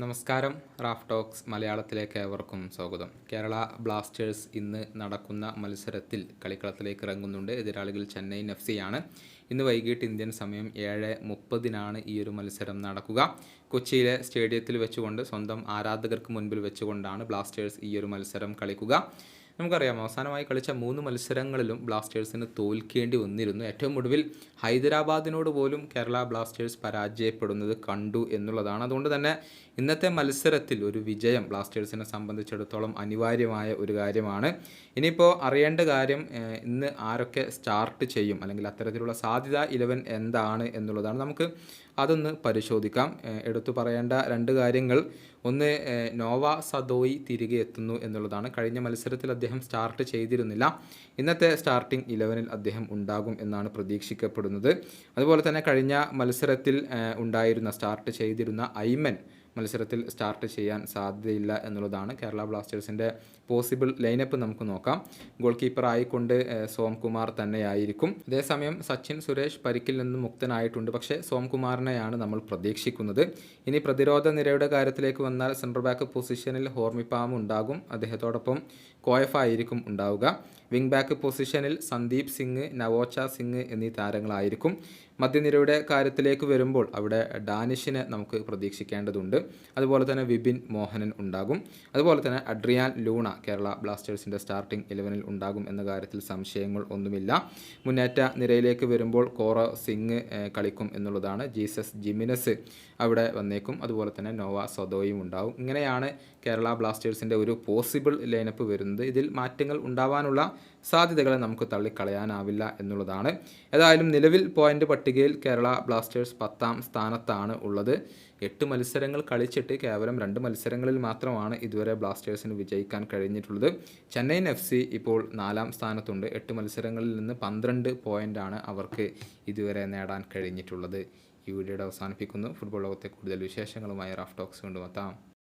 നമസ്കാരം. Raf talks മലയാളത്തിലേക്ക് ഏവർക്കും സ്വാഗതം. കേരള ബ്ലാസ്റ്റേഴ്സ് ഇന്ന് നടക്കുന്ന മത്സരത്തിൽ കളിക്കളത്തിലേക്ക് ഇറങ്ങുന്നുണ്ട്. എതിരാളികൾ ചെന്നൈയിൻ എഫ് സിയാണ് ഇന്ന് വൈകിട്ട് ഇന്ത്യൻ സമയം ഏഴ് മുപ്പതിനാണ് ഈ ഒരു മത്സരം നടക്കുക. കൊച്ചിയിലെ സ്റ്റേഡിയത്തിൽ വെച്ചുകൊണ്ട് സ്വന്തം ആരാധകർക്ക് മുൻപിൽ വെച്ചുകൊണ്ടാണ് ബ്ലാസ്റ്റേഴ്സ് ഈ ഒരു മത്സരം കളിക്കുക. നമുക്കറിയാം അവസാനമായി കളിച്ച മൂന്ന് മത്സരങ്ങളിലും ബ്ലാസ്റ്റേഴ്സിന് തോൽക്കേണ്ടി വന്നിരുന്നു. ഏറ്റവും ഒടുവിൽ ഹൈദരാബാദിനോട് പോലും കേരള ബ്ലാസ്റ്റേഴ്സ് പരാജയപ്പെടുന്നത് കണ്ടു എന്നുള്ളതാണ്. അതുകൊണ്ട് തന്നെ ഇന്നത്തെ മത്സരത്തിൽ ഒരു വിജയം ബ്ലാസ്റ്റേഴ്സിനെ സംബന്ധിച്ചിടത്തോളം അനിവാര്യമായ ഒരു കാര്യമാണ്. ഇനിയിപ്പോൾ അറിയേണ്ട കാര്യം ഇന്ന് ആരൊക്കെ സ്റ്റാർട്ട് ചെയ്യും അല്ലെങ്കിൽ അത്തരത്തിലുള്ള സാധ്യത ഇലവൻ എന്താണ് എന്നുള്ളതാണ്. നമുക്ക് അതൊന്ന് പരിശോധിക്കാം. എടുത്തു പറയേണ്ട രണ്ട് കാര്യങ്ങൾ. ഒന്ന് നോവ സദോയി തിരികെ എത്തുന്നു എന്നുള്ളതാണ്. കഴിഞ്ഞ മത്സരത്തിൽ അദ്ദേഹം സ്റ്റാർട്ട് ചെയ്തിരുന്നില്ല. ഇന്നത്തെ സ്റ്റാർട്ടിംഗ് ഇലവനിൽ അദ്ദേഹം ഉണ്ടാകും എന്നാണ് പ്രതീക്ഷിക്കപ്പെടുന്നത്. അതുപോലെ തന്നെ കഴിഞ്ഞ മത്സരത്തിൽ ഉണ്ടായിരുന്ന സ്റ്റാർട്ട് ചെയ്തിരുന്ന ഐമൻ മത്സരത്തിൽ സ്റ്റാർട്ട് ചെയ്യാൻ സാധ്യതയില്ല എന്നുള്ളതാണ് കേരള ബ്ലാസ്റ്റേഴ്സിന്റെ പോസിബിൾ ലൈനപ്പ് നമുക്ക് നോക്കാം. ഗോൾ കീപ്പർ ആയിക്കൊണ്ട് സോംകുമാർ തന്നെയായിരിക്കും. അതേസമയം സച്ചിൻ സുരേഷ് പരിക്കിൽ നിന്നും മുക്തനായിട്ടുണ്ട്. പക്ഷേ സോംകുമാറിനെയാണ് നമ്മൾ പ്രതീക്ഷിക്കുന്നത്. ഇനി പ്രതിരോധ നിരയുടെ കാര്യത്തിലേക്ക് വന്നാൽ സെൻട്രൽ ബാക്ക് പൊസിഷനിൽ ഹോർമിപ്പാം ഉണ്ടാകും. അദ്ദേഹത്തോടൊപ്പം കോയഫ ആയിരിക്കും ഉണ്ടാവുക. വിംഗ് ബാക്ക് പൊസിഷനിൽ സന്ദീപ് സിംഗ് നവോച്ച സിംഗ് എന്നീ താരങ്ങളായിരിക്കും. മധ്യനിരയുടെ കാര്യത്തിലേക്ക് വരുമ്പോൾ അവിടെ ഡാനിഷിനെ നമുക്ക് പ്രതീക്ഷിക്കേണ്ടതുണ്ട്. അതുപോലെ തന്നെ വിപിൻ മോഹനൻ ഉണ്ടാകും. അതുപോലെ തന്നെ അഡ്രിയാൻ ലൂണ കേരള ബ്ലാസ്റ്റേഴ്സിന്റെ സ്റ്റാർട്ടിംഗ് ഇലവനിൽ ഉണ്ടാകും എന്ന കാര്യത്തിൽ സംശയങ്ങൾ ഒന്നുമില്ല. മുന്നേറ്റ നിരയിലേക്ക് വരുമ്പോൾ കോറ സിംഗ് കളിക്കും എന്നുള്ളതാണ് ജീസസ് ജിമിനസ് അവിടെ വന്നേക്കും. അതുപോലെ തന്നെ നോവ സൊദോയും ഉണ്ടാവും. ഇങ്ങനെയാണ് കേരള ബ്ലാസ്റ്റേഴ്സിന്റെ ഒരു പോസിബിൾ ലൈനപ്പ് വരുന്നത്. ഇതിൽ മാറ്റങ്ങൾ ഉണ്ടാവാനുള്ള സാധ്യതകളെ നമുക്ക് തള്ളിക്കളയാനാവില്ല എന്നുള്ളതാണ്. ഏതായാലും നിലവിൽ പോയിന്റ് പട്ടികയിൽ കേരള ബ്ലാസ്റ്റേഴ്സ് പത്താം സ്ഥാനത്താണ് ഉള്ളത്. എട്ട് മത്സരങ്ങൾ കളിച്ചിട്ട് കേവലം രണ്ട് മത്സരങ്ങളിൽ മാത്രമാണ് ഇതുവരെ ബ്ലാസ്റ്റേഴ്സിന് വിജയിക്കാൻ കഴിഞ്ഞിട്ടുള്ളത്. ചെന്നൈയിൻ എഫ് സി ഇപ്പോൾ നാലാം സ്ഥാനത്തുണ്ട്. എട്ട് മത്സരങ്ങളിൽ നിന്ന് പന്ത്രണ്ട് പോയിന്റാണ് അവർക്ക് ഇതുവരെ നേടാൻ കഴിഞ്ഞിട്ടുള്ളത്. ഈ വീഡിയോയുടെ അവസാനിപ്പിക്കുന്നു. ഫുട്ബോൾ ലോകത്തെ കൂടുതൽ വിശേഷങ്ങളുമായി റാഫ് ടോക്സ് കൊണ്ടുമെത്താം.